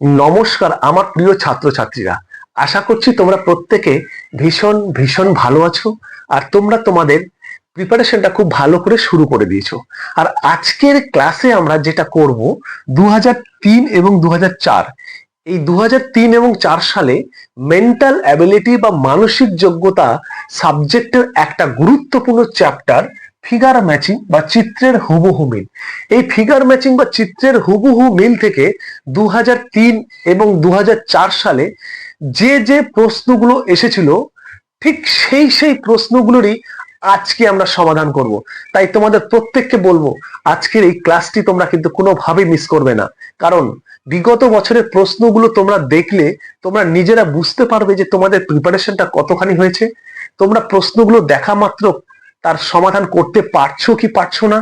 নমস্কার আমার প্রিয় ছাত্রছাত্রীরা। আশা করছি তোমরা প্রত্যেকে ভীষণ ভীষণ ভালো আছো আর তোমরা তোমাদের প্রিপারেশনটা খুব ভালো করে শুরু করে দিয়েছ। আর আজকের ক্লাসে আমরা যেটা করব দু এবং দু হাজার চার। এই দু এবং চার সালে মেন্টাল অ্যাবিলিটি বা মানসিক যোগ্যতা সাবজেক্টের একটা গুরুত্বপূর্ণ চ্যাপ্টার ফিগার ম্যাচিং বা চিত্রের হুবহু মিল। এই ফিগার ম্যাচিং বা চিত্রের হুবহু মিল থেকে দু এবং দু সালে যে যে প্রশ্নগুলো এসেছিল, ঠিক সেই সেই প্রশ্নগুলোরই আজকে আমরা সমাধান করব। তাই তোমাদের প্রত্যেককে বলব, আজকের এই ক্লাসটি তোমরা কিন্তু কোনোভাবে মিস করবে না। কারণ বিগত বছরের প্রশ্নগুলো তোমরা দেখলে, তোমরা নিজেরা বুঝতে পারবে যে তোমাদের প্রিপারেশনটা কতখানি হয়েছে। তোমরা প্রশ্নগুলো দেখা মাত্র তার সমাধান করতে পারছ কি পারছ না?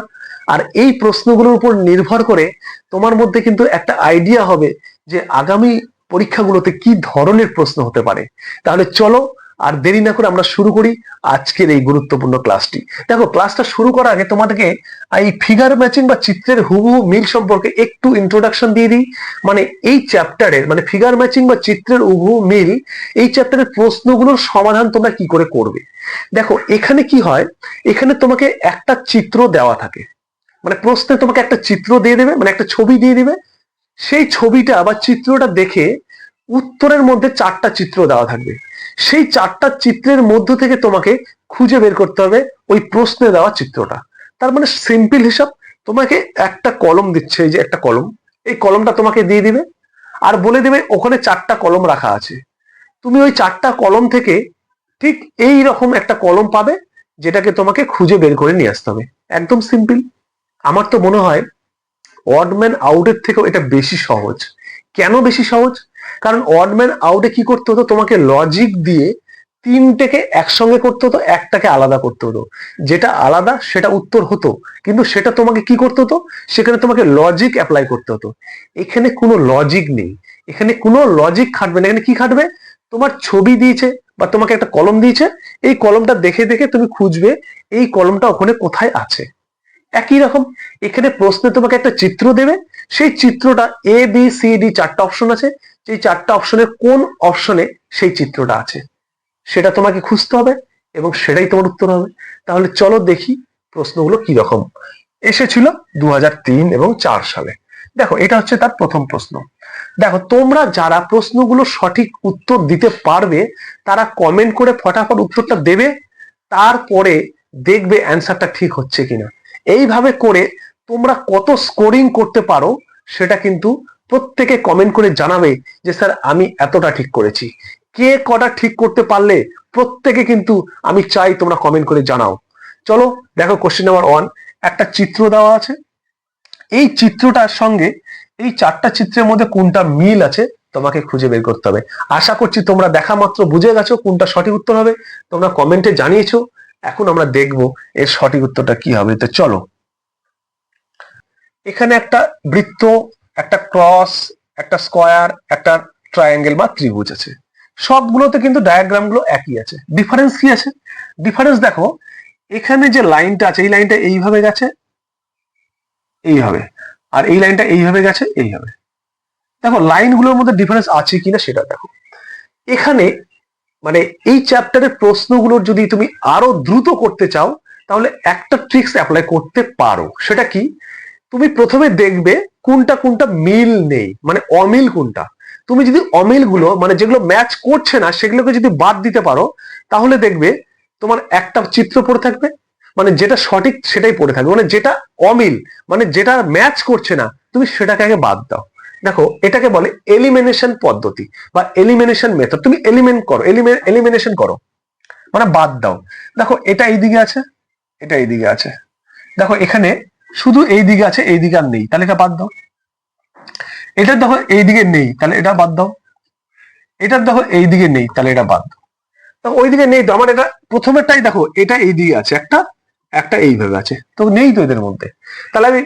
আর এই প্রশ্নগুলোর উপর নির্ভর করে তোমার মধ্যে কিন্তু একটা আইডিয়া হবে যে আগামী পরীক্ষাগুলোতে কি ধরনের প্রশ্ন হতে পারে। তাহলে চলো আর দেরি না করে আমরা শুরু করি আজকের এই গুরুত্বপূর্ণ ক্লাসটি দেখো ক্লাসটা শুরু করার আগে তোমাদেরকে এই ফিগার ম্যাচিং বা চিত্রের হুবহু মিল সম্পর্কে একটু ইন্ট্রোডাকশন দিয়ে দিই। মানে এই চ্যাপ্টারের মানে ফিগার ম্যাচিং বা চিত্রের হুবহু মিল, এই চ্যাপ্টারের প্রশ্নগুলোর সমাধান তোমরা কি করে করবে? দেখো, এখানে কি হয়? এখানে তোমাকে একটা চিত্র দেওয়া থাকে। মানে প্রশ্নে তোমাকে একটা চিত্র দিয়ে দেবে মানে একটা ছবি দিয়ে দেবে। সেই ছবিটা বা চিত্রটা দেখে উত্তরের মধ্যে চারটা চিত্র দেওয়া থাকবে। সেই চারটা চিত্রের মধ্য থেকে তোমাকে খুঁজে বের করতে হবে ওই প্রশ্নে দেওয়া চিত্রটা। তার মানে সিম্পল হিসাব, তোমাকে একটা কলম দিচ্ছে, এই যে একটা কলম, এই কলমটা তোমাকে দিয়ে দিবে আর বলে দেবে ওখানে চারটা কলম রাখা আছে। তুমি ওই চারটা কলম থেকে ঠিক এই রকম একটা কলম পাবে, যেটাকে তোমাকে খুঁজে বের করে নিয়ে আসতে হবে। একদম সিম্পল আমার তো মনে হয় অডম্যান আউটের থেকেও এটা বেশি সহজ। কেন বেশি সহজ? কারণ অডম্যান আউটে কি করতে হতো? তোমাকে লজিক দিয়ে তিনটেকে একসঙ্গে করতে হতো, একটাকে আলাদা করতে হতো। যেটা আলাদা, সেটা উত্তর হতো। কিন্তু সেটা তোমাকে কি করতে হতো? সেখানে তোমাকে লজিক অ্যাপ্লাই করতে হতো। এখানে কোনো লজিক নেই। এখানে কোনো লজিক খাটবে না। এখানে কি খাটবে? তোমার ছবি দিয়েছে বা তোমাকে একটা কলম দিয়েছে। এই কলমটা দেখে দেখে তুমি খুঁজবে, এই কলমটা ওখানে কোথায় আছে? একই রকম। এখানে প্রশ্নে তোমাকে একটা চিত্র দেবে। সেই চিত্রটা এ বি সি ডি চারটা অপশন আছে। সেই চারটা অপশনের কোন অপশনে সেই চিত্রটা আছে? সেটা তোমাকে খুঁজতে হবে এবং সেটাই তোমার উত্তর হবে। তাহলে চলো দেখি প্রশ্নগুলো কি রকম এসেছিল দু হাজার তিন এবং চার সালে। দেখো, এটা হচ্ছে তার প্রথম প্রশ্ন। দেখো, তোমরা যারা প্রশ্নগুলো সঠিক উত্তর দিতে পারবে, তারা কমেন্ট করে ফটাফট উত্তরটা দেবে, তারপরে দেখবে অ্যান্সারটা ঠিক হচ্ছে কিনা। এইভাবে করে তোমরা কত স্কোরিং করতে পারো, সেটা কিন্তু প্রত্যেকে কমেন্ট করে জানাবে যে, স্যার, আমি এতটা ঠিক করেছি। কে কটা ঠিক করতে পারলে প্রত্যেকে কিন্তু আমি চাই তোমরা কমেন্ট করে জানাও। চলো, দেখো কোশ্চেন নাম্বার ওয়ান একটা চিত্র দেওয়া আছে। এই চিত্রটার সঙ্গে এই চারটা চিত্রের মধ্যে কোনটা মিল আছে তোমাকে খুঁজে বের করতে হবে। আশা করছি তোমরা দেখা মাত্র বুঝে গেছো কোনটা সঠিক উত্তর হবে। তোমরা কমেন্টে জানিয়েছো। এখন আমরা দেখব এর সঠিক উত্তরটা কি হবে। তো চলো, এখানে একটা বৃত্ত একটা ক্রস, একটা স্কোয়ার, একটা ট্রায়াঙ্গেল বা ত্রিভুজ আছে। সবগুলোতে কিন্তু ডায়াগ্রামগুলো একই আছে। ডিফারেন্স কি আছে? ডিফারেন্স দেখো, এখানে যে লাইনটা আছে, এই লাইনটা এইভাবে গেছে, এইভাবে। আর এই লাইনটা এইভাবে গেছে, এইভাবে। দেখো, লাইনগুলোর মধ্যে ডিফারেন্স আছে কিনা সেটা দেখো। এখানে মানে এই চ্যাপ্টারের প্রশ্নগুলোর যদি তুমি আরও দ্রুত করতে চাও, তাহলে একটা ট্রিক্স অ্যাপ্লাই করতে পারো। সেটা কি? তুমি প্রথমে দেখবে কোনটা কোনটা মিল নেই মানে অমিল কোনটা। তুমি যদি অমিলগুলো মানে যেগুলো ম্যাচ করছে না, সেগুলোকে যদি বাদ দিতে পারো, তাহলে দেখবে তোমার একটা চিত্র পড়ে থাকবে মানে যেটা সঠিক সেটাই পড়ে থাকবে মানে যেটা অমিল মানে যেটা ম্যাচ করছে না, তুমি সেটাকে আগে বাদ দাও। দেখো, এটাকে বলে এলিমিনেশন পদ্ধতি বা এলিমিনেশন মেথড তুমি এলিমেন্ট করো এলিমিনেশন করো মানে বাদ দাও। দেখো, এটা এইদিকে আছে, এটা এইদিকে আছে। দেখো, এখানে শুধু এই দিকে আছে, এই দিকে আর নেই। তাহলে এটা বাদ দাও। এটা দেখো এই দিকে নেই, তাহলে এটা বাদ দাও। এটার দেখো এই দিকে নেই, তাহলে এটা বাদ দাও। ওই দিকে নেই তো, আমার এটা প্রথমেরটাই দেখো, এটা এই দিকে আছে একটা একটা এইভাবে আছে। তো নেই তো এদের মধ্যে। তাহলে আমি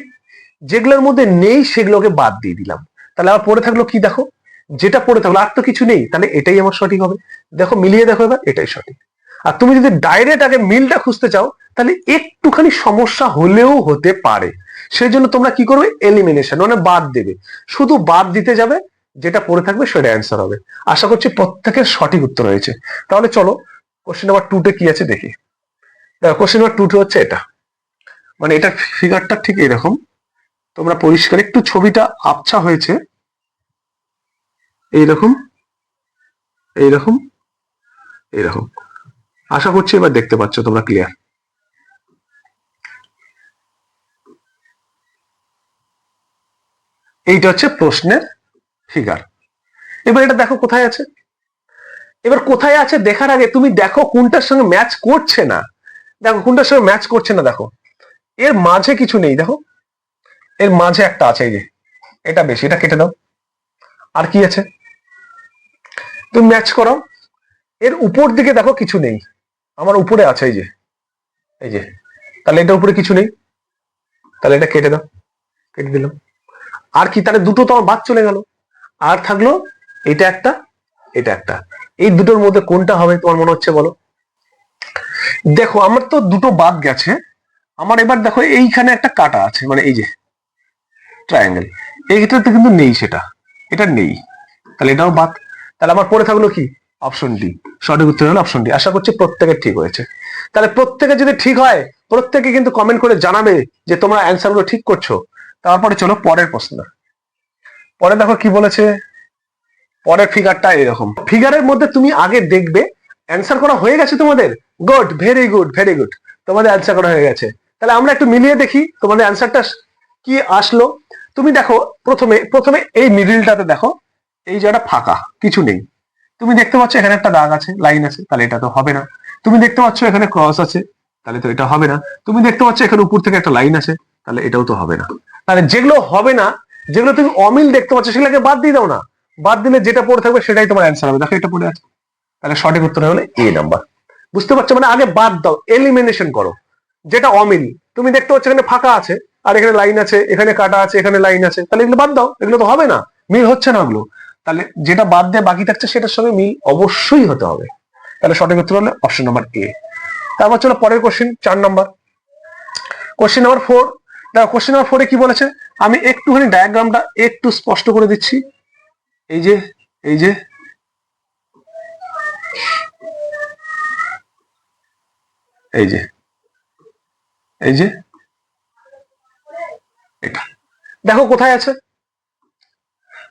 যেগুলোর মধ্যে নেই, সেগুলোকে বাদ দিয়ে দিলাম। তাহলে আবার পড়ে থাকল কি দেখো? যেটা পড়ে থাকল, আর তো কিছু নেই, তাহলে এটাই আমার সঠিক হবে। দেখো, মিলিয়ে দেখো এবার, এটাই সঠিক। আর তুমি যদি ডাইরেক্ট আগে মিলটা খুঁজতে চাও, তাহলে একটুখানি সমস্যা হলেও হতে পারে। সেই জন্য তোমরা কি করবে? এলিমিনেশন মানে বাদ দেবে। শুধু বাদ দিতে যাবে, যেটা পড়ে থাকবে সেটা অ্যান্সার হবে। আশা করছি প্রত্যেকের সঠিক উত্তর হয়েছে। তাহলে চলো কোশ্চেন নাম্বার টুতে কি আছে দেখি। কোশ্চেন নাম্বার টুতে হচ্ছে এটা। মানে এটা ফিগারটা ঠিক এরকম। তোমরা পরিষ্কার, একটু ছবিটা আবছা হয়েছে। এইরকম এইরকম এইরকম। আশা করছি এবার দেখতে পাচ্ছ তোমরা ক্লিয়ার এইটা হচ্ছে প্রশ্নের ফিগার এবার এটা দেখো কোথায় আছে? এবার কোথায় আছে দেখার আগে তুমি দেখো কোনটার সঙ্গে ম্যাচ করছে না। দেখো কোনটার সঙ্গে ম্যাচ করছে না দেখো। এর মাঝে কিছু নেই, দেখো। এর মাঝে একটা আছে এই যে। এটা বেশি, এটা কেটে দাও। আর কি আছে? তুমি ম্যাচ করো এর উপর দিকে দেখো কিছু নেই। আমার উপরে আছে, এই যে। এই যে। তাহলে এটার উপরে কিছু নেই। তাহলে এটা কেটে দাও। কেটে দিলাম। আর কি, তাহলে দুটো তো আমার বাদ চলে গেল। আর থাকল এটা একটা এটা একটা। এই দুটোর মধ্যে কোনটা হবে, তোমার মনে হচ্ছে বলো? দেখো, আমার তো দুটো বাদ গেছে। আমার এবার দেখো, এইখানে একটা কাটা আছে মানে এই যে ট্রায়াঙ্গেল এইটাতে কিন্তু নেই সেটা। এটা নেই। তাহলে এটাও বাদ। তাহলে আমার পরে থাকল কি? অপশন ডি সঠিক উত্তর হলো অপশন ডি আশা করছি প্রত্যেকের ঠিক হয়েছে। তাহলে প্রত্যেকে যদি ঠিক হয়, প্রত্যেকে কিন্তু কমেন্ট করে জানাবে যে তোমরা অ্যান্সারগুলো ঠিক করছ। তারপরে চলো পরের প্রশ্ন। পরে দেখো কি বলেছে? পরের ফিগারটা এরকম। ফিগারের মধ্যে তুমি আগে দেখবে অ্যান্সার করা হয়ে গেছে তোমাদের? Good very good very good তোমাদের অ্যান্সার করা হয়ে গেছে। তাহলে আমরা একটু মিলিয়ে দেখি তোমাদের অ্যান্সারটা কি আসলো। তুমি দেখো, প্রথমে প্রথমে এই মিডিলটাতে দেখো, এই জায়গাটা ফাঁকা, কিছু নেই। তুমি দেখতে পাচ্ছ এখানে একটা দাগ আছে লাইন আছে, তাহলে এটা তো হবে না। তুমি দেখতে পাচ্ছ এখানে ক্রস আছে, তাহলে তো এটা হবে না। তুমি দেখতে পাচ্ছ এখানে উপর থেকে একটা লাইন আছে, তাহলে এটাও তো হবে না। তাহলে যেগুলো হবে না, যেগুলো তুমি অমিল দেখতে পাচ্ছ, সেগুলোকে বাদ দিয়ে দাও না। বাদ দিলে যেটা পড়ে থাকবে সেটাই তোমার অ্যান্সার হবে। দেখো এটা পড়ে আছে। তাহলে সঠিক উত্তর হলো এ নাম্বার বুঝতে পারছ? মানে আগে বাদ দাও এলিমিনেশন করো। যেটা অমিল, তুমি দেখতে পাচ্ছ এখানে ফাঁকা আছে, আর এখানে লাইন আছে, এখানে কাটা আছে, এখানে লাইন আছে, তাহলে এগুলো বাদ দাও। এগুলো তো হবে না। মিল হচ্ছে না ওগুলো। তাহলে যেটা বাদ দিয়ে বাকি থাকছে সেটার সঙ্গে মিল অবশ্যই হতে হবে। তাহলে সঠিক উত্তর হলো অপশন নাম্বার এ তারপর চলো পরের কোশ্চেন চার নাম্বার কোশ্চেন নাম্বার ফোর দেখো কোশ্চেন নাম্বার ফোরে কি বলেছে? আমি একটুখানি ডায়াগ্রামটা একটু স্পষ্ট করে দিচ্ছি। এই যে এই যে। এই যে এই যে। এটা। দেখো কোথায় আছে?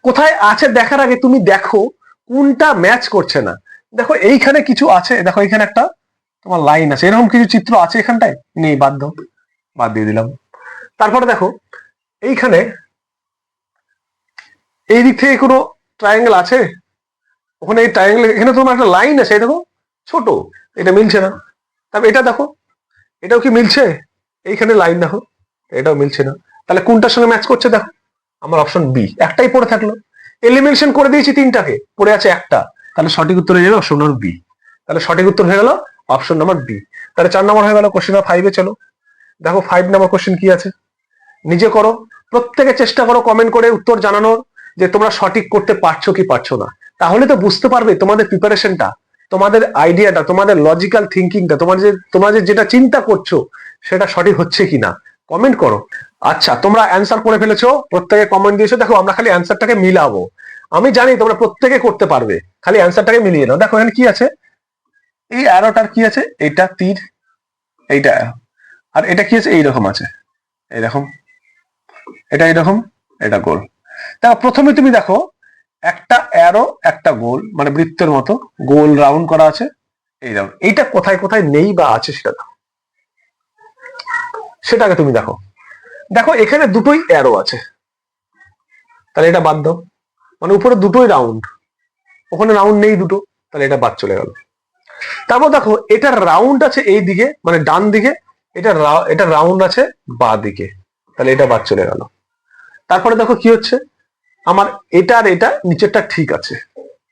কোথায় আছে দেখার আগে তুমি দেখো কোনটা ম্যাচ করছে না। দেখো এইখানে কিছু আছে, দেখো এখানে একটা তোমার লাইন আছে। এরকম কিছু চিত্র আছে এখানটায়? নেই দাও। বাদ দিয়ে দিলাম। তারপরে দেখো, এইখানে এই দিক থেকে কোনো ট্রায়াঙ্গেল আছে? ওখানে এই ট্রায়াঙ্গেল এখানে তোমার একটা লাইন আছে দেখো ছোট, এটা মিলছে না। তারপর এটা দেখো, এটাও কি মিলছে? এইখানে লাইন দেখো, এটাও মিলছে না। তাহলে কোনটার সঙ্গে ম্যাচ করছে দেখো। আমার অপশন বি একটাই পড়ে থাকল। এলিমিনেশন করে দিয়েছি তিনটাকে, পড়ে আছে একটা। তাহলে সঠিক উত্তর হয়ে যাবে অপশন নম্বর বি তাহলে সঠিক উত্তর হয়ে গেল অপশন নাম্বার বি তাহলে চার নম্বর হয়ে গেল কোশ্চেন নাম্বার ফাইভে চলো। দেখো ফাইভ নাম্বার কোশ্চেন কি আছে? নিজে করো। প্রত্যেকে চেষ্টা করো কমেন্ট করে উত্তর জানানোর যে তোমরা সঠিক করতে পারছ কি পারছ না। তাহলে তো বুঝতে পারবে তোমাদের প্রিপারেশনটা তোমাদের আইডিয়াটা তোমাদের লজিক্যাল থিঙ্কিংটা তোমার যে তোমরা যেটা চিন্তা করছ, সেটা সঠিক হচ্ছে কিনা। কমেন্ট করো। আচ্ছা তোমরা অ্যান্সার করে ফেলেছো, প্রত্যেকে কমেন্ট দিয়েছ। দেখো, আমরা খালি অ্যান্সারটাকে মিলাবো। আমি জানি তোমরা প্রত্যেকে করতে পারবে, খালি অ্যান্সারটাকে মিলিয়ে নাও। দেখো, এখানে কি আছে? এই অ্যারোটার কি আছে? এটা তীর, এইটা আর এটা কি আছে? এইরকম আছে। এইরকম। এটা এইরকম, এটা গোল। দেখো, প্রথমে তুমি দেখো, একটা অ্যারো একটা গোল মানে বৃত্তের মতো, গোল রাউন্ড করা আছে। এই এইটা কোথায় কোথায় নেই বা আছে সেটা দেখো। সেটাকে তুমি দেখো। দেখো, এখানে দুটোই অ্যারো আছে। তাহলে এটা বাদ দাও। মানে উপরে দুটোই রাউন্ড ওখানে রাউন্ড নেই দুটো, তাহলে এটা বাদ চলে গেল। তারপর দেখো, এটা রাউন্ড আছে এই দিকে মানে ডান দিকে, এটা এটা রাউন্ড আছে বা দিকে। তাহলে এটা বাদ চলে গেল। তারপরে দেখো কি হচ্ছে? আমার এটা আর এটা নিচেরটা ঠিক আছে।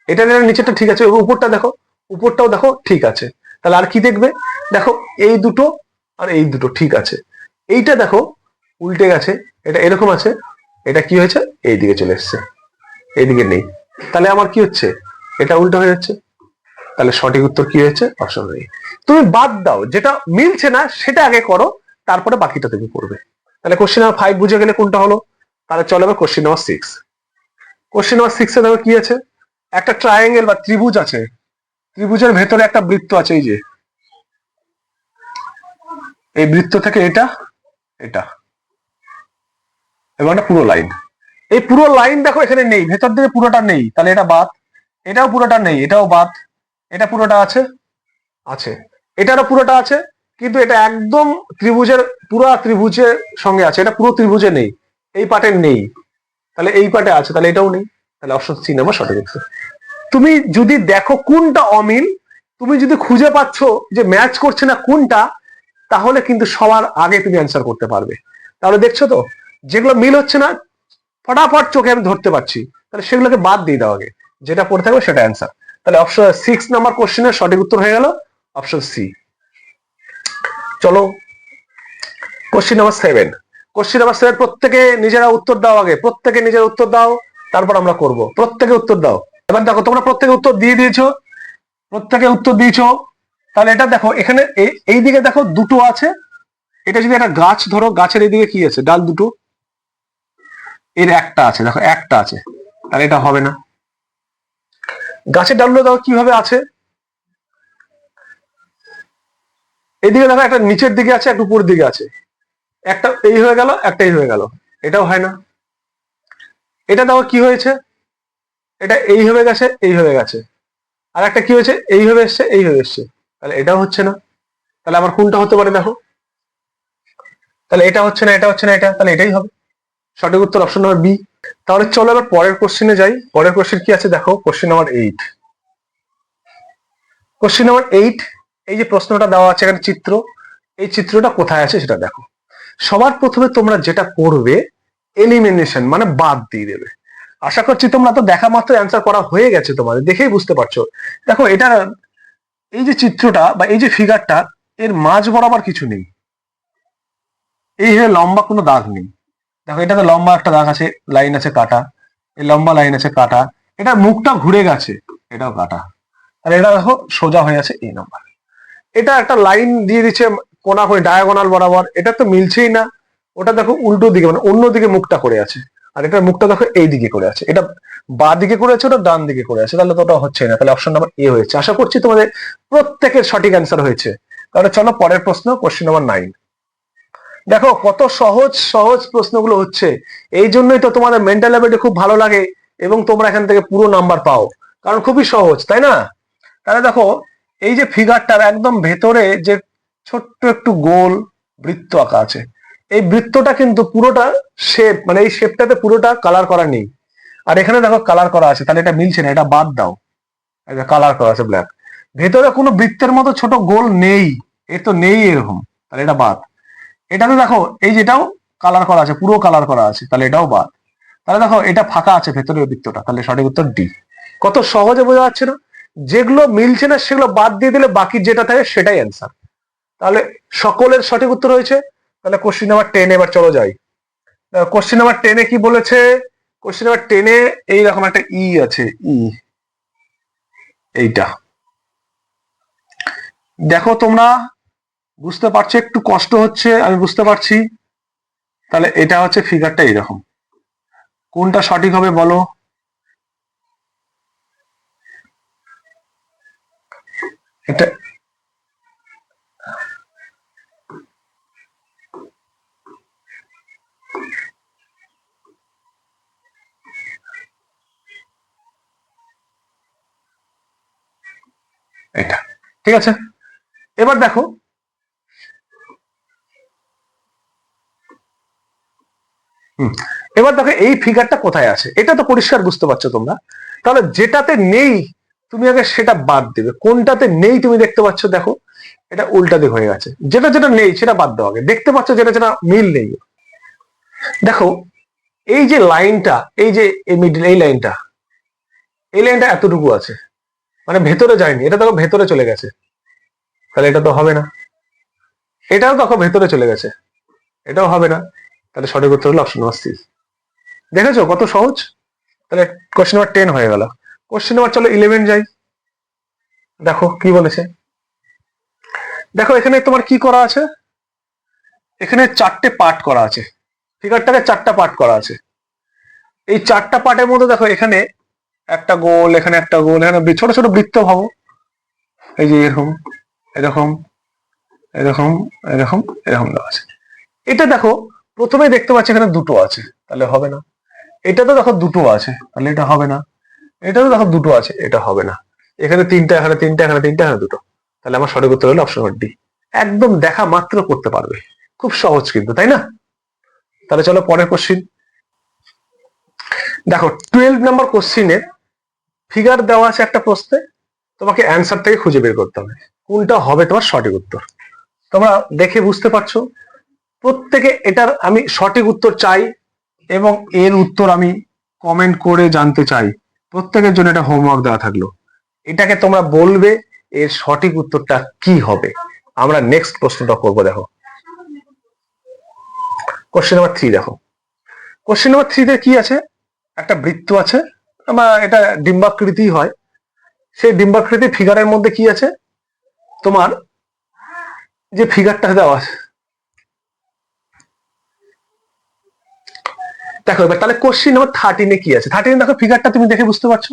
এটা আর নিচেরটা ঠিক আছে এবং উপরটা দেখো, উপরটাও দেখো ঠিক আছে। তাহলে আর কি দেখবে? দেখো, এই দুটো আর এই দুটো ঠিক আছে। এইটা দেখো, উল্টে গেছে, এটা এরকম আছে, এটা কি হয়েছে? এই দিকে চলে এসছে, এইদিকে নেই। তাহলে আমার কি হচ্ছে? এটা উল্টো হয়ে যাচ্ছে। তাহলে সঠিক উত্তর কি হয়েছে? অপশন নেই তুমি বাদ দাও, যেটা মিলছে না, সেটা আগে করো, তারপরে বাকিটা তুমি করবে। তাহলে কোশ্চেন নাম্বার ফাইভ বুঝে গেলে কোনটা হলো? তাহলে চলে আবার question number six question number সিক্সে দেখো কি আছে? একটা ট্রায়াঙ্গেল বা ত্রিভুজ আছে। ত্রিভুজের ভেতরে একটা বৃত্ত আছে, এই যে। এই বৃত্ত থেকে এটা এটা। এবং একটা পুরো লাইন এই পুরো লাইন দেখো এখানে নেই, ভেতর দিকে পুরোটা নেই। তাহলে এটা বাদ। এটাও পুরোটা নেই, এটাও বাদ। এটা পুরোটা আছে? আছে। এটারও পুরোটা আছে, কিন্তু এটা একদম ত্রিভুজের, পুরো ত্রিভুজের সঙ্গে আছে। এটা পুরো ত্রিভুজে নেই। এই পার্টে নেই। তাহলে এই পার্টে আছে, তাহলে এটাও নেই। তাহলে অপশন সি নাম্বার সঠিক উত্তর। তুমি যদি দেখো কোনটা অমিল, তুমি যদি খুঁজে পাচ্ছ যে ম্যাচ করছে না কোনটা তাহলে কিন্তু সবার আগে তুমি অ্যান্সার করতে পারবে। তাহলে দেখছ তো, যেগুলো মিল হচ্ছে না, ফটাফট চোখে আমি ধরতে পারছি। তাহলে সেগুলোকে বাদ দিয়ে দাও আগে। যেটা পড়ে থাকবে সেটা অ্যান্সার তাহলে অপশন সিক্স নাম্বার কোশ্চেনের সঠিক উত্তর হয়ে গেল। অপশন সি চলো question number seven question number seven প্রত্যেকে নিজেরা উত্তর দাও আগে। প্রত্যেকে নিজের উত্তর দাও, তারপর আমরা করব। প্রত্যেকে উত্তর দাও। এবার দেখো, তোমরা প্রত্যেকে উত্তর দিয়ে দিয়েছ। প্রত্যেকে উত্তর দিয়েছ। তাহলে এটা দেখো, এখানে এই- এই দিকে দেখো দুটো আছে। এটা যদি একটা গাছ ধরো, গাছের এইদিকে কি আছে? ডাল দুটো। এর একটা আছে, দেখো একটা আছে। তাহলে এটা হবে না। গাছের ডালগুলো দেখো কীভাবে আছে? এদিকে দেখো একটা নিচের দিকে আছে, একটা উপর দিকে আছে। একটা এই হয়ে গেল, একটা এই হয়ে গেল। এটাও হয় না। এটা দেখো কি হয়েছে? এটা এই হয়ে গেছে, এই হয়ে গেছে। আর একটা কি হয়েছে? এই হয়ে এসছে, এই হয়ে এসছে। তাহলে এটাও হচ্ছে না। তাহলে আমার কোনটা হতে পারে দেখো। তাহলে এটা হচ্ছে না, এটা হচ্ছে না, এটা, তাহলে এটাই হবে। সঠিক উত্তর অপশন নাম্বার বি তাহলে চলো এবার পরের কোশ্চেনে যাই। পরের কোশ্চেন কি আছে দেখো? Question number eight question number eight এই যে প্রশ্নটা দেওয়া আছে এখানে চিত্র, এই চিত্রটা কোথায় আছে সেটা দেখো। সবার প্রথমে তোমরা যেটা করবে এলিমিনেশন মানে বাদ দিয়ে দেবে। আশা করছি তোমরা তো দেখা মাত্র অ্যান্সার করা হয়ে গেছে তোমাদের, দেখেই বুঝতে পারছ। দেখো এটা এই যে চিত্রটা বা এই যে ফিগারটা এর মাঝ বরাবর কিছু নেই। এই হয়ে লম্বা কোনো দাগ নেই। দেখো, এটাতে লম্বা একটা দাগ আছে লাইন আছে কাটা। এই লম্বা লাইন আছে কাটা। এটা মুখটা ঘুরে গেছে, এটাও কাটা। আর এটা দেখো, সোজা হয়ে আছে এই নাম্বার এটা একটা লাইন দিয়ে দিচ্ছে, কোনা করে ডায়াগোনাল বরাবর। এটা তো মিলছেই না। ওটা দেখো উল্টো দিকে মানে অন্য দিকে মুখটা করে আছে। আর এটার মুখটা দেখো এই দিকে করে আছে। এটা বা দিকে করে আছে, ওটা ডান দিকে করে আছে। তাহলে তো ওটা হচ্ছে না। তাহলে অপশন নাম্বার এ হয়েছে। আশা করছি তোমাদের প্রত্যেকের সঠিক অ্যান্সার হয়েছে। তাহলে চলো পরের প্রশ্ন কোশ্চেন নাম্বার নাইন দেখো, কত সহজ সহজ প্রশ্নগুলো হচ্ছে। এই জন্যই তো তোমাদের মেন্টাল লেভেলটা খুব ভালো লাগে এবং তোমরা এখান থেকে পুরো নাম্বার পাও। কারণ খুবই সহজ, তাই না? তাহলে দেখো, এই যে ফিগারটার একদম ভেতরে যে ছোট্ট একটু গোল বৃত্ত আঁকা আছে। এই বৃত্তটা কিন্তু পুরোটা শেপ মানে এই শেপটাতে পুরোটা কালার করা নেই। আর এখানে দেখো কালার করা আছে, তাহলে এটা মিলছে না, এটা বাদ দাও। এটা কালার করা আছে ব্ল্যাক ভেতরে কোনো বৃত্তের মতো ছোট গোল নেই, এ তো নেই এরকম, তাহলে এটা বাদ। এটাতে দেখো, এই যেটাও কালার করা আছে, পুরো কালার করা আছে, তাহলে এটাও বাদ। তাহলে দেখো, এটা ফাঁকা আছে ভেতরের বৃত্তটা, তাহলে সঠিক উত্তর ডি কত সহজে বোঝা যাচ্ছে না? যেগুলো মিলছে না, সেগুলো বাদ দিয়ে দিলে বাকি যেটা থাকে সেটাই অ্যান্সার তাহলে সকলের সঠিক উত্তর হয়েছে। তাহলে কোশ্চিন নাম্বার টেন এবার চলো যাই। কোশ্চিন নাম্বার টেনে কি বলেছে? কোশ্চিন নাম্বার টেনে এইরকম একটা ই আছে ই এইটা। দেখো তোমরা, বুঝতে পারছ, একটু কষ্ট হচ্ছে, আমি বুঝতে পারছি। তাহলে এটা হচ্ছে ফিগারটা এইরকম। কোনটা সঠিক হবে বলো? এটা এটা। ঠিক আছে? এবার দেখো। এবার দেখো, এই ফিগারটা কোথায় আছে? এটা তো পরিষ্কার বুঝতে পারছ তোমরা। তাহলে যেটাতে নেই, তুমি আগে সেটা বাদ দেবে। কোনটাতে নেই তুমি দেখতে পাচ্ছ, দেখো। এটা উল্টা দিক হয়ে গেছে। যেটা যেটা নেই, সেটা বাদ দাও আগে। দেখতে পাচ্ছ, যেটা যেটা মিল নেই। দেখো, এই যে লাইনটা এই যে এই লাইনটা এই লাইনটা এতটুকু আছে। মানে ভেতরে যায়নি, এটা দেখো ভেতরে চলে গেছে। তাহলে এটা তো হবে না। এটাও দেখো ভেতরে চলে গেছে। এটাও হবে না। তাহলে সঠিক উত্তর হলো অপশন নাম্বার সি দেখেছ কত সহজ? তাহলে কোশ্চেন নাম্বার টেন হয়ে গেল। কোশ্চেন নাম্বার চলো ইলেভেন যাই। দেখো কি বলেছে। দেখো এখানে তোমার কি করা আছে? এখানে চারটে পার্ট করা আছে। ফিগারটাকে চারটা পার্ট করা আছে। এই চারটা পার্টের মধ্যে দেখো এখানে একটা গোল, এখানে একটা গোল, এখানে ছোট ছোট বৃত্ত ভাবো। এই যে এরকম এরকম এরকম এরকম এরকম দেওয়া আছে। এটা দেখো প্রথমে দেখতে পাচ্ছি এখানে দুটো আছে, তাহলে হবে না। এটা তো দেখো দুটো আছে, তাহলে এটা হবে না। এটা তো দেখো দুটো আছে, এটা হবে না। এখানে তিনটা এখানে তিনটা এখানে তিনটা, এখানে দুটো। তাহলে আমার সঠিক উত্তর হলো অপশন ডি একদম দেখা মাত্র করতে পারবে। খুব সহজ কিন্তু, তাই না? তাহলে চলো পরের কোশ্চিন দেখো টুয়েলভ নাম্বার কোশ্চিনে ফিগার দেওয়া আছে একটা প্রশ্নে তোমাকে অ্যান্সার থেকে খুঁজে বের করতে হবে। কোনটা হবে তোমার সঠিক উত্তর? তোমরা দেখে বুঝতে পারছ? প্রত্যেকে এটার আমি সঠিক উত্তর চাই এবং এর উত্তর আমি কমেন্ট করে জানতে চাই। প্রত্যেকের জন্য এটা হোমওয়ার্ক দেওয়া থাকল। এটাকে তোমরা বলবে, এর সঠিক উত্তরটা কি হবে? আমরা নেক্সট প্রশ্নটা করব, দেখো। কোশ্চেন নাম্বার থ্রি দেখো। কোশ্চেন নাম্বার থ্রিতে কি আছে? একটা বৃত্ত আছে। এটা ডিম্বাকৃতি হয়। সেই ডিম্বাকৃতি ফিগারের মধ্যে কি আছে? তোমার যে ফিগারটা দেওয়া আছে। দেখো, এবার তাহলে কোশ্চিন নাম্বার থার্টিনে কি আছে? থার্টিনে দেখো ফিগারটা তুমি দেখে বুঝতে পারছ।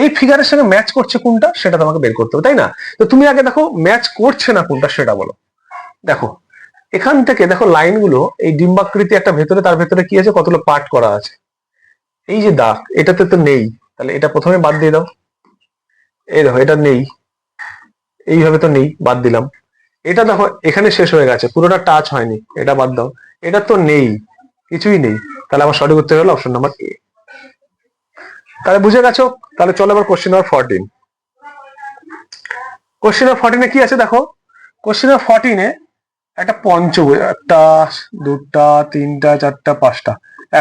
এই ফিগারের সঙ্গে ম্যাচ করছে কোনটা? সেটা তোমাকে বের করতে হবে, তাই না? তো তুমি আগে দেখো ম্যাচ করছে না কোনটা সেটা বলো। দেখো, এখান থেকে দেখো লাইনগুলো এই ডিম্বাকৃতি একটা ভেতরে, তার ভেতরে কি আছে? কতগুলো পার্ট করা আছে। এই যে দাগ এটাতে তো নেই। তাহলে এটা প্রথমে বাদ দিয়ে দাও। এই দেখো, এটা নেই। এইভাবে তো নেই, বাদ দিলাম। এটা দেখো, এখানে শেষ হয়ে গেছে, পুরোটা টাচ হয়নি, এটা বাদ দাও। এটা তো নেই, কিছুই নেই। তাহলে আমার সঠিক উত্তর হলো অপশন নাম্বার এ তাহলে বুঝে গেছো? তাহলে চলো এবার question number fourteen question number ফোরটিনে কি আছে দেখো? কোশ্চেন নাম্বার ফোরটিনে একটা পঞ্চভুজ একটা, দুটা, তিনটা, চারটা, পাঁচটা।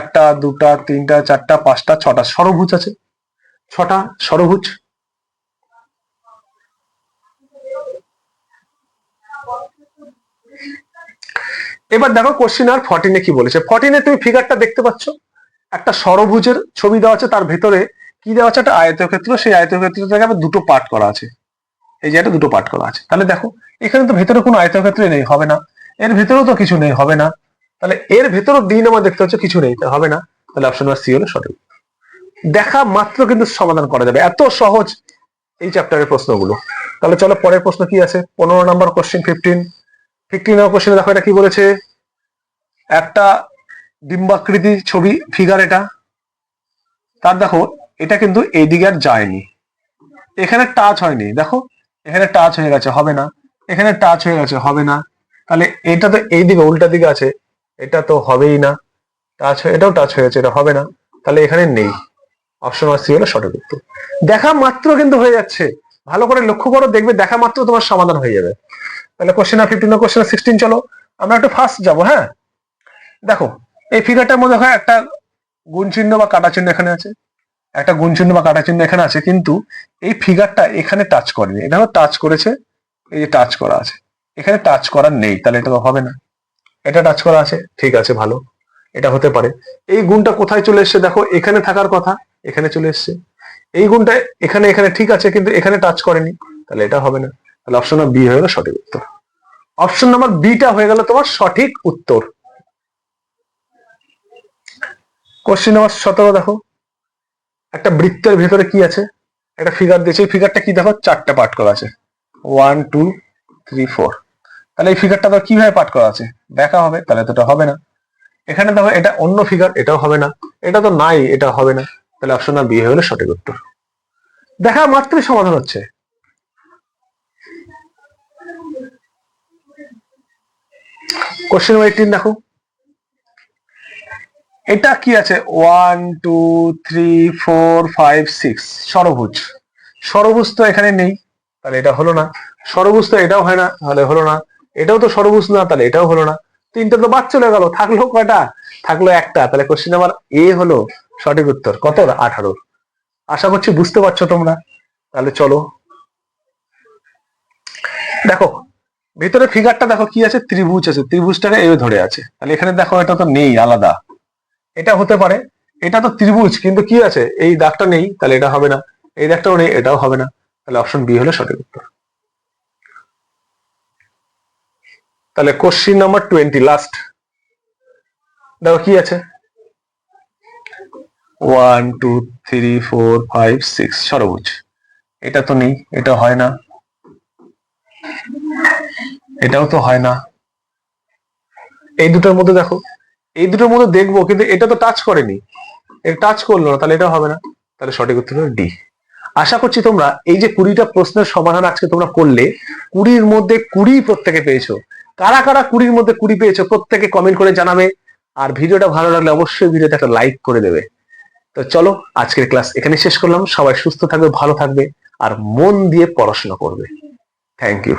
একটা, দুটা, তিনটা, চারটা, পাঁচটা, ছটা ষড়ভুজ আছে। ছটা ষড়ভুজ এবার দেখো কোশ্চিন আর ফর্টিনে কি বলেছে? ফর্টিনে তুমি ফিগারটা দেখতে পাচ্ছ। একটা ষড়ভুজের ছবি দেওয়া আছে, তার ভেতরে কি দেওয়া আছে? একটা আয়তক্ষেত্র। সেই আয়তক্ষেত্র থেকে আবার দুটো পার্ট করা আছে। এই যে একটা দুটো পার্ট করা আছে। তাহলে দেখো, এখানে তো ভেতরে কোনো আয়তক্ষেত্রই নেই, হবে না। এর ভেতরেও তো কিছু নেই, হবে না। তাহলে এর ভেতরেও দিন আমার দেখতে হচ্ছে কিছু নেই হবে না। তাহলে অপশন নাম্বার সি হলো সঠিক। দেখা মাত্র কিন্তু সমাধান করা যাবে। এত সহজ এই চ্যাপ্টারের প্রশ্নগুলো। তাহলে চলো পরের প্রশ্ন কি আছে? পনেরো নম্বর কোশ্চেন ফিফটিন ফিফটিন নম্বর কোশ্চেনে দেখো এটা কি বলেছে? একটা ডিম্বাকৃতি ছবি ফিগার এটা। তার দেখো, এটা কিন্তু এইদিকে আর যায়নি। এখানে টাচ হয়নি। দেখো, এখানে টাচ হয়ে গেছে, হবে না। এখানে টাচ হয়ে গেছে, হবে না। তাহলে এটা তো এই দিকে উল্টা দিকে আছে। এটা তো হবেই না। টাচ এটাও টাচ হয়েছে এটা হবে না। তাহলে এখানে নেই। অপশন আর সি হলো সঠিক উত্তর। দেখা মাত্র কিন্তু হয়ে যাচ্ছে। ভালো করে লক্ষ্য করো, দেখবে দেখা মাত্র তোমার সমাধান হয়ে যাবে। তাহলে কোশ্চেন আর ফিফটিন কোশ্চেন আর সিক্সটিন চলো। আমরা একটু ফার্স্ট যাব হ্যাঁ? দেখো, এই ফিগারটার মধ্যে হয় একটা গুণ চিহ্ন বা কাটা চিহ্ন এখানে আছে। একটা গুণ চিহ্ন বা কাটা চিহ্ন এখানে আছে, কিন্তু এই ফিগারটা এখানে টাচ করেনি। এটা টাচ করেছে, এই যে টাচ করা আছে। এখানে টাচ করার নেই, তাহলে এটা হবে না। এটা টাচ করা আছে, ঠিক আছে, ভালো। এটা হতে পারে। এই গুণটা কোথায় চলে এসছে দেখো, এখানে থাকার কথা, এখানে চলে এসছে। এই গুণটা এখানে এখানে ঠিক আছে, কিন্তু এখানে টাচ করেনি। তাহলে এটা হবে না। তাহলে অপশন নাম্বার বি হয়ে গেল সঠিক উত্তর। অপশন নাম্বার বিটা হয়ে গেল তোমার সঠিক উত্তর। কোশ্চেন নাম্বার সতেরো দেখো। একটা বৃত্তের ভেতরে কি আছে? একটা ফিগার দিয়েছে ফিগারটা কি দেখো? চারটা পার্ট করা আছে। ওয়ান টু থ্রি ফোর তাহলে এই ফিগারটা তো কীভাবে পাঠ করা আছে? দেখা হবে, তাহলে তো এটা হবে না। এখানে দেখো, এটা অন্য ফিগার এটাও হবে না। এটা তো নাই, এটা হবে না। তাহলে অপশন বি গেল সঠিক উত্তর। দেখা মাত্রই সমাধান হচ্ছে। কোশ্চেন এইটিন দেখো। এটা কি আছে? One two three four five six ষড়ভুজ ষড়ভুজ তো এখানে নেই, তাহলে এটা হলো না। সরভুজ তো এটাও হয় না, তাহলে হলো না। এটাও তো ষড়ভুজ না, তাহলে এটাও হলো না। তিনটা তো বাদ চলে গেল, থাকল কয়টা? থাকল একটা। তাহলে কোশ্চেন নাম্বার এ হলো সঠিক উত্তর, কত? আঠারো। আশা করছি বুঝতে পারছ তোমরা। তাহলে চলো। দেখো, ভেতরে ফিগারটা দেখো কি আছে? ত্রিভুজ আছে। ত্রিভুজটাকে এই ধরে আছে। তাহলে এখানে দেখো এটা তো নেই, আলাদা। এটা হতে পারে, এটা তো ত্রিভুজ, কিন্তু কি আছে? এই দাগটা নেই, তাহলে এটা হবে না। এই দাগটাও নেই, এটাও হবে না। তাহলে অপশন বি হলো সঠিক উত্তর। তাহলে কোশ্চিন নাম্বার টোয়েন্টি লাস্ট দেখো কি আছে? One two three four five six সরবুজ এটা তো নেই, এটা হয় না। এটাও তো হয় না। এই দুটোর মধ্যে দেখো, এই দুটোর মধ্যে দেখব, কিন্তু এটা তো টাচ করেনি। এটা টাচ করল না, তাহলে এটা হবে না। তাহলে সঠিক উত্তর হলো ডি আশা করছি তোমরা এই যে কুড়িটা প্রশ্নের সমাধান আজকে তোমরা করলে, কুড়ির মধ্যে কুড়ি প্রত্যেকে পেয়েছ। কারা কারা কুড়ির মধ্যে কুড়ি পেয়েছ প্রত্যেকে কমেন্ট করে জানাবে। আর ভিডিওটা ভালো লাগলে অবশ্যই ভিডিওতে একটা লাইক করে দেবে। তো চলো, আজকের ক্লাস এখানে শেষ করলাম। সবাই সুস্থ থাকবে, ভালো থাকবে, আর মন দিয়ে পড়াশোনা করবে। Thank you